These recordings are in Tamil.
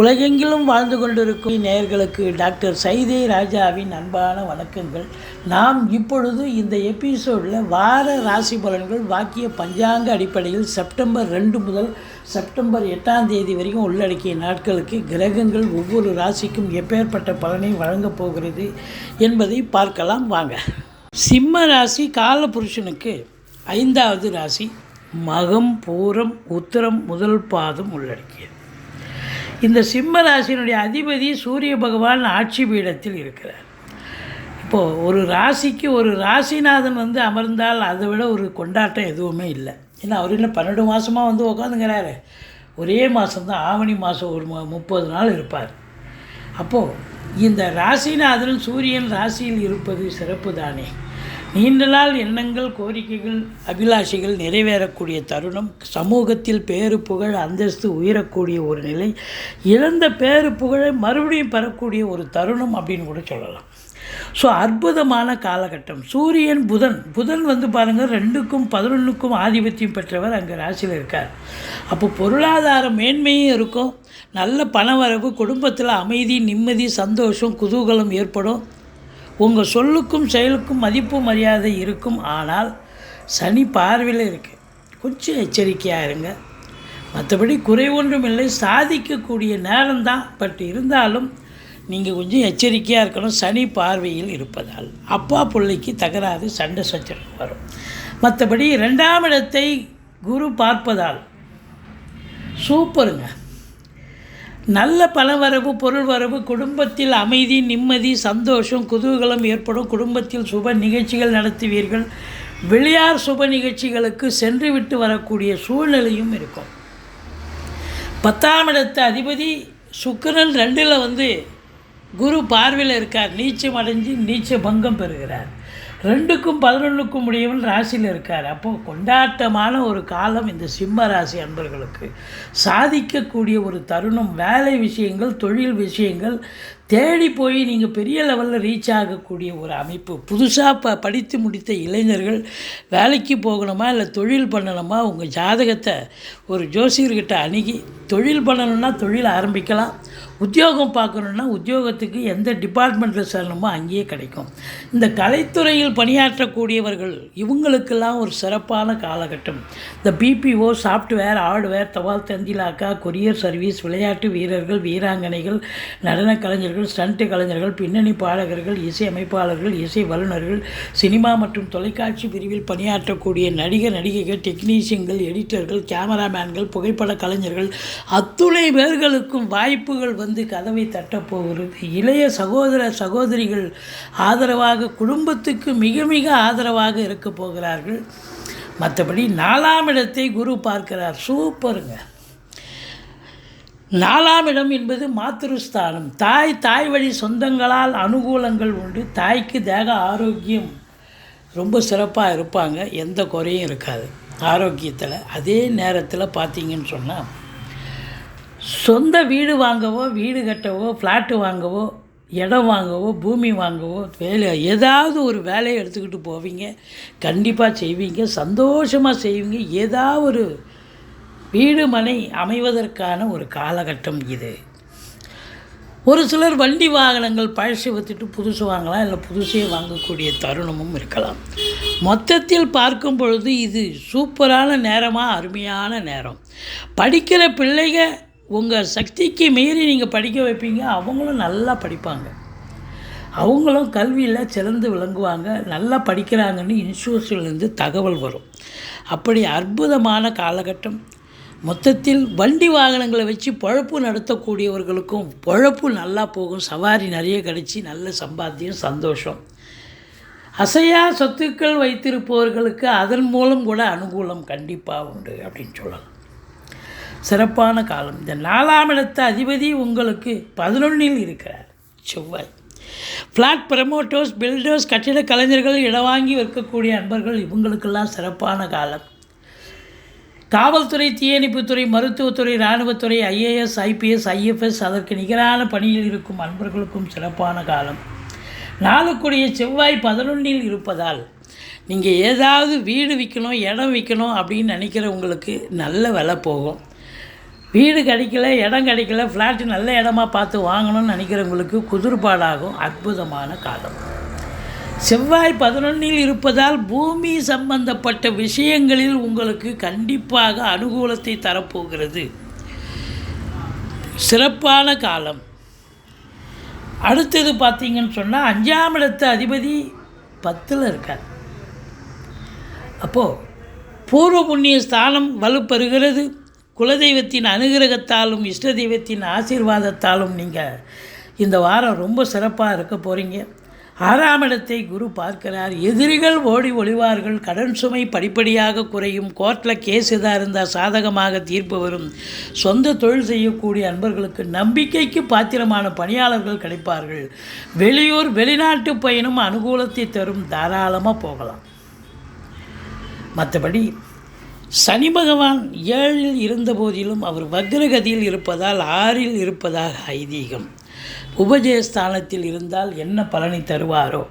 உலகெங்கிலும் வாழ்ந்து கொண்டிருக்கும் நேயர்களுக்கு டாக்டர் சைதே ராஜாவின் அன்பான வணக்கங்கள். நாம் இப்பொழுது இந்த எபிசோடில் வார ராசி பலன்கள் வாக்கிய பஞ்சாங்க அடிப்படையில் செப்டம்பர் ரெண்டு முதல் செப்டம்பர் எட்டாம் தேதி வரைக்கும் உள்ளடக்கிய நாட்களுக்கு கிரகங்கள் ஒவ்வொரு ராசிக்கும் எப்பேற்பட்ட பலனை வழங்கப் போகிறது என்பதை பார்க்கலாம் வாங்க. சிம்ம ராசி காலபுருஷனுக்கு ஐந்தாவது ராசி மகம் பூரம் உத்தரம் முதல் பாதம் உள்ளடக்கியது. இந்த சிம்ம ராசியினுடைய அதிபதி சூரிய பகவான் ஆட்சி பீடத்தில் இருக்கிறார். இப்போது ஒரு ராசிக்கு ஒரு ராசிநாதன் வந்து அமர்ந்தால் அதை விட ஒரு கொண்டாட்டம் எதுவுமே இல்லை. ஏன்னா அவர் இல்லை பன்னெண்டு மாதமாக வந்து உட்காந்துங்கிறாரு ஒரே மாதம்தான் ஆவணி மாதம் ஒரு முப்பது நாள் இருப்பார். அப்போது இந்த ராசிநாதன் சூரியன் ராசியில் இருப்பது சிறப்பு தானே நீண்ட நாள் எண்ணங்கள் கோரிக்கைகள் அபிலாஷைகள் நிறைவேறக்கூடிய தருணம் சமூகத்தில் பேரு புகழ் அந்தஸ்து உயரக்கூடிய ஒரு நிலை இழந்த பேரு புகழை மறுபடியும் பெறக்கூடிய ஒரு தருணம் அப்படின்னு கூட சொல்லலாம். ஸோ அற்புதமான காலகட்டம். சூரியன் புதன். புதன் வந்து பாருங்கள் ரெண்டுக்கும் பதினொன்றுக்கும் ஆதிபத்தியம் பெற்றவர் அங்கே ராசியில் இருக்கார். அப்போ பொருளாதார மேன்மையும் இருக்கும். நல்ல பணவரவு குடும்பத்தில் அமைதி நிம்மதி சந்தோஷம் குதூகலம் ஏற்படும். உங்கள் சொல்லுக்கும் செயலுக்கும் மதிப்பு மரியாதை இருக்கும். ஆனால் சனி பார்வையில் இருக்குது கொஞ்சம் எச்சரிக்கையாக இருங்க. மற்றபடி குறை ஒன்றும் இல்லை. சாதிக்கக்கூடிய நேரம்தான் பட் இருந்தாலும் நீங்கள் கொஞ்சம் எச்சரிக்கையாக இருக்கணும். சனி பார்வையில் இருப்பதால். அப்பா பிள்ளைக்கு தகராறு சண்டை சச்சரவு வரும். மற்றபடி ரெண்டாம் இடத்தை குரு பார்ப்பதால் சூப்பருங்க. நல்ல பணவரவு பொருள் வரவு குடும்பத்தில் அமைதி நிம்மதி சந்தோஷம் குதூகலம் ஏற்படும். குடும்பத்தில் சுப நிகழ்ச்சிகள் நடத்துவீர்கள். வெளியார் சுப நிகழ்ச்சிகளுக்கு சென்று விட்டு வரக்கூடிய சூழ்நிலையும் இருக்கும். பத்தாம் இடத்து அதிபதி சுக்கரன் ரெண்டில் வந்து குரு பார்வையில் இருக்கார். நீச்சம் அடைஞ்சு நீச்ச பங்கம் பெறுகிறார். ரெண்டுக்கும் பதினொன்றுக்கும் முடியவன் ராசியில் இருக்கார். அப்போது கொண்டாட்டமான ஒரு காலம் இந்த சிம்ம ராசி அன்பர்களுக்கு. சாதிக்கக்கூடிய ஒரு தருணம் வேலை விஷயங்கள் தொழில் விஷயங்கள் தேடி போய் நீங்கள் பெரிய லெவலில் ரீச் ஆகக்கூடிய ஒரு அமைப்பு. புதுசாக ப படித்து முடித்த இளைஞர்கள் வேலைக்கு போகணுமா இல்லை தொழில் பண்ணணுமா உங்கள் ஜாதகத்தை ஒரு ஜோசியர்கிட்ட அணுகி தொழில் பண்ணணும்னா தொழில் ஆரம்பிக்கலாம். உத்தியோகம் பார்க்கணுன்னா உத்தியோகத்துக்கு எந்த டிபார்ட்மெண்ட்டில் சேரணுமோ அங்கேயே கிடைக்கும். இந்த கலைத்துறையில் பணியாற்றக்கூடியவர்கள் இவங்களுக்கெல்லாம் ஒரு சிறப்பான காலகட்டம். இந்த பிபிஓ சாஃப்ட்வேர் ஹார்ட்வேர் தபால் தந்திலாக்கா கொரியர் சர்வீஸ் விளையாட்டு வீரர்கள் வீராங்கனைகள் நடன கலைஞர்கள் ஸ்டண்ட் கலைஞர்கள் பின்னணி பாடகர்கள் இசை அமைப்பாளர்கள் இசை வல்லுநர்கள் சினிமா மற்றும் தொலைக்காட்சி பிரிவில் பணியாற்றக்கூடிய நடிகர் நடிகைகள் டெக்னீஷியன்கள் எடிட்டர்கள் கேமராமேன்கள் புகைப்பட கலைஞர்கள் அத்துணை பேர்களுக்கும் வாய்ப்புகள் வந்து கதவை தட்டப்போகிறது இளைய சகோதர சகோதரிகள் ஆதரவாக குடும்பத்துக்கு மிக மிக ஆதரவாக இருக்க போகிறார்கள். மற்றபடி நாலாம் இடத்தை குரு பார்க்கிறார். சூப்பருங்க. நாலாம் இடம் என்பது மாத்திருஸ்தானம். தாய் தாய் வழி சொந்தங்களால் அனுகூலங்கள் உண்டு. தாய்க்கு தேக ஆரோக்கியம் ரொம்ப சிறப்பாக இருப்பாங்க. எந்த குறையும் இருக்காது. ஆரோக்கியத்தில் அதே நேரத்தில் பார்த்தீங்கன்னு சொன்னால் சொந்த வீடு வாங்கவோ வீடு கட்டவோ ஃப்ளாட்டு வாங்கவோ இடம் வாங்கவோ பூமி வாங்கவோ வேலை ஏதாவது ஒரு வேலையை எடுத்துக்கிட்டு போவீங்க. கண்டிப்பாக செய்வீங்க. சந்தோஷமாக செய்வீங்க. ஏதாவது ஒரு வீடு மனை அமைவதற்கான ஒரு காலகட்டம் இது. ஒரு சிலர் வண்டி வாகனங்கள் பழசு விற்றுட்டு புதுசு வாங்கலாம் இல்லை புதுசே வாங்கக்கூடிய தருணமும் இருக்கலாம். மொத்தத்தில் பார்க்கும் பொழுது இது சூப்பரான நேரமாக அருமையான நேரம். படிக்கிற பிள்ளைங்க உங்கள் சக்திக்கு மீறி நீங்கள் படிக்க வைப்பீங்க. அவங்களும் நல்லா படிப்பாங்க. அவங்களும் கல்வியில் சிறந்து விளங்குவாங்க. நல்லா படிக்கிறாங்கன்னு இன்ஸ்டியூஷன்லேருந்து தகவல் வரும். அப்படி அற்புதமான காலகட்டம். மொத்தத்தில் வண்டி வாகனங்களை வச்சு பொழப்பு நடத்தக்கூடியவர்களுக்கும் பொழப்பு நல்லா போகும். சவாரி நிறைய கிடச்சி நல்ல சம்பாத்தியம் சந்தோஷம். அசையா சொத்துக்கள் வைத்திருப்பவர்களுக்கு அதன் மூலம் கூட அனுகூலம் கண்டிப்பாக உண்டு அப்படின்னு சொல்லலாம். சிறப்பான காலம். இந்த நாலாம் இடத்த அதிபதி உங்களுக்கு பதினொன்றில் இருக்கிறார். செவ்வாய். ஃப்ளாட் ப்ரமோட்டர்ஸ் பில்டர்ஸ் கட்டிட கலைஞர்கள் இடவாங்கி விற்கக்கூடிய அன்பர்கள் இவங்களுக்கெல்லாம் சிறப்பான காலம். காவல்துறை தீயணைப்புத்துறை மருத்துவத்துறை இராணுவத்துறை ஐஏஎஸ் ஐபிஎஸ் ஐஎஃப்எஸ் அதற்கு நிகரான பணியில் இருக்கும் அன்பர்களுக்கும் சிறப்பான காலம். நாளுக்குரிய செவ்வாய் பதினொன்றில் இருப்பதால் நீங்கள் ஏதாவது வீடு விற்கணும் இடம் விற்கணும் அப்படின்னு நினைக்கிறவங்களுக்கு நல்ல விலை போகும். வீடு கிடைக்கல இடம் கிடைக்கல ஃப்ளாட்டு நல்ல இடமா பார்த்து வாங்கணும்னு நினைக்கிறவங்களுக்கு குதிர்பாடாகும் அற்புதமான காலம். செவ்வாய் பதினொன்னில் இருப்பதால் பூமி சம்பந்தப்பட்ட விஷயங்களில் உங்களுக்கு கண்டிப்பாக அனுகூலத்தை தரப்போகிறது. சிறப்பான காலம். அடுத்தது பார்த்தீங்கன்னு சொன்னால் அஞ்சாம் இடத்து அதிபதி பத்தில் இருக்கார். அப்போது பூர்வ புண்ணிய ஸ்தானம் வலுப்பெறுகிறது. குலதெய்வத்தின் அனுகிரகத்தாலும் இஷ்ட தெய்வத்தின் ஆசீர்வாதத்தாலும் நீங்கள் இந்த வாரம் ரொம்ப சிறப்பாக இருக்க போகிறீங்க ஆறாம் இடத்தை குரு பார்க்கிறார். எதிரிகள் ஓடி ஒளிவார்கள். கடன் சுமை படிப்படியாக குறையும். கோர்ட்டில் கேஸ் எதாக இருந்தால் சாதகமாக தீர்ப்பு வரும். சொந்த தொழில் செய்யக்கூடிய அன்பர்களுக்கு நம்பிக்கைக்கு பாத்திரமான பணியாளர்கள் கிடைப்பார்கள். வெளியூர் வெளிநாட்டு பயணம் அனுகூலத்தை தரும். தாராளமாக போகலாம். மற்றபடி சனி பகவான் ஏழில் இருந்தபோதிலும் அவர் வக்ரகதியில் இருப்பதால் ஆறில் இருப்பதாக ஐதீகம். உபஜயஸ்தானத்தில் இருந்தால் என்ன பலனை தருவாரோ?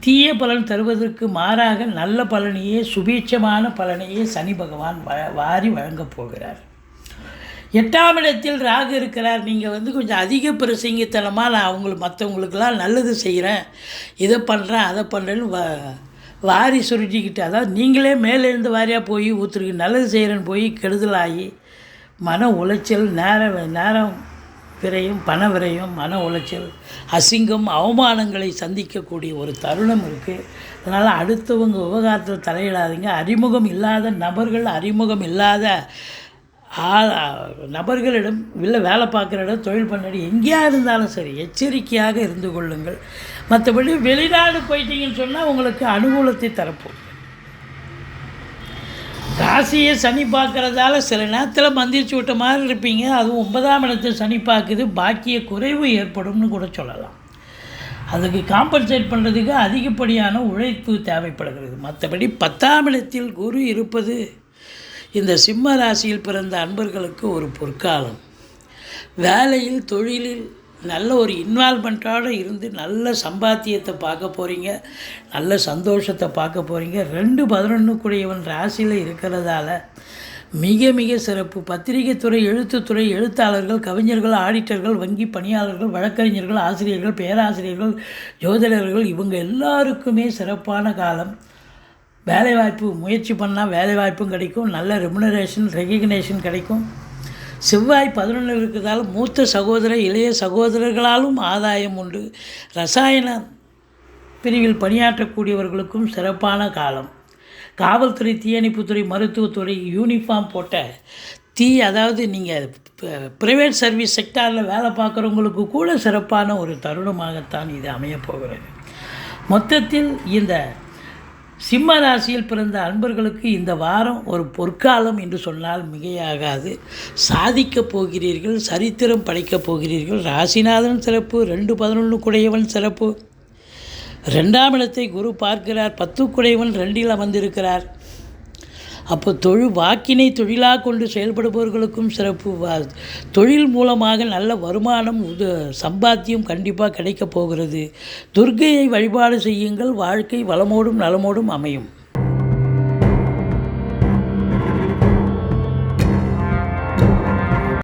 தீய பலன் தருவதற்கு மாறாக நல்ல பலனையே சுபீட்சமான பலனையே சனி பகவான் வ வாரி வழங்கப் போகிறார். எட்டாம் இடத்தில் ராகு இருக்கிறார். நீங்கள் வந்து கொஞ்சம் அதிக பிரசங்கித்தனமாக நான் அவங்களுக்கு மற்றவங்களுக்கெல்லாம் நல்லது செய்கிறேன் இதை பண்ணுறேன் அதை பண்ணுறேன்னு வ வாரி சுருட்டிக்கிட்டு அதாவது நீங்களே மேலேருந்து வாரியாக போய் ஊற்றுருக்கு நல்லது செய்கிறேன்னு போய் கெடுதலாகி மன உளைச்சல் நேரம் நேரம் விரையும் பண விரையும் மன உளைச்சல் அசிங்கம் அவமானங்களை சந்திக்கக்கூடிய ஒரு தருணம் இருக்குது அதனால் அடுத்தவங்க விவகாரத்தில் தலையிடாதீங்க. அறிமுகம் இல்லாத நபர்கள் அறிமுகம் இல்லாத நபர்களிடம் இல்லை வேலை பார்க்குற இடம் தொழில் பண்ணிடம் எங்கேயா இருந்தாலும் சரி எச்சரிக்கையாக இருந்து கொள்ளுங்கள். மற்றபடி வெளிநாடு போயிட்டீங்கன்னு சொன்னால் உங்களுக்கு அனுகூலத்தை தரப்போம் ராசியை சனி பார்க்குறதால சில நேரத்தில் மந்திரிச்சு விட்ட மாதிரி இருப்பீங்க. அதுவும் ஒன்பதாம் இடத்தை சனி பார்க்குது. பாக்கிய குறைவு ஏற்படும்னு கூட சொல்லலாம். அதுக்கு காம்பன்சேட் பண்ணுறதுக்கு அதிகப்படியான உழைப்பு தேவைப்படுகிறது. மற்றபடி பத்தாம் இடத்தில் குரு இருப்பது இந்த சிம்ம ராசியில் பிறந்த அன்பர்களுக்கு ஒரு பொற்காலம். வேலையில் தொழிலில் நல்ல ஒரு இன்வால்மெண்ட்டோடு இருந்து நல்ல சம்பாத்தியத்தை பார்க்க போகிறீங்க நல்ல சந்தோஷத்தை பார்க்க போகிறீங்க ரெண்டு பதினொன்றுக்குரியவன் ராசியில் இருக்கிறதால மிக மிக சிறப்பு. பத்திரிகை துறை எழுத்துத்துறை எழுத்தாளர்கள் கவிஞர்கள் ஆடிட்டர்கள் வங்கி பணியாளர்கள் வழக்கறிஞர்கள் ஆசிரியர்கள் பேராசிரியர்கள் ஜோதிடர்கள் இவங்க எல்லாருக்குமே சிறப்பான காலம். வேலைவாய்ப்பு முயற்சி பண்ணால் வேலைவாய்ப்பும் கிடைக்கும். நல்ல ரெமுனரேஷன் ரெகக்னேஷன் கிடைக்கும். செவ்வாய் பதினொன்று இருக்கிறதால மூத்த சகோதர இளைய சகோதரர்களாலும் ஆதாயம் உண்டு. ரசாயன பிரிவில் பணியாற்றக்கூடியவர்களுக்கும் சிறப்பான காலம். காவல்துறை தீயணைப்புத்துறை மருத்துவத்துறை யூனிஃபார்ம் போட்ட தீ அதாவது நீங்கள் ப்ரைவேட் சர்வீஸ் செக்டாரில் வேலை பார்க்குறவங்களுக்கு கூட சிறப்பான ஒரு தருணமாகத்தான் இது அமையப் போகிறது. மொத்தத்தில் இந்த சிம்ம ராசியில் பிறந்த அன்பர்களுக்கு இந்த வாரம் ஒரு பொற்காலம் என்று சொன்னால் மிகையாகாது. சாதிக்கப் போகிறீர்கள் சரித்திரம் படைக்கப் போகிறீர்கள். ராசிநாதன் சிறப்பு ரெண்டு பதினொன்று குடையவன் சிறப்பு. ரெண்டாம் இடத்தை குரு பார்க்கிறார் பத்து குடையவன் ரெண்டில் அமர்ந்திருக்கிறார். அப்போ தொழில் வாக்கினை தொழிலாக கொண்டு செயல்படுபவர்களுக்கும் சிறப்பு தொழில் மூலமாக நல்ல வருமானம் உத சம்பாத்தியம் கண்டிப்பாக கிடைக்கப் போகிறது. துர்க்கையை வழிபாடு செய்யுங்கள். வாழ்க்கை வளமோடும் நலமோடும் அமையும்.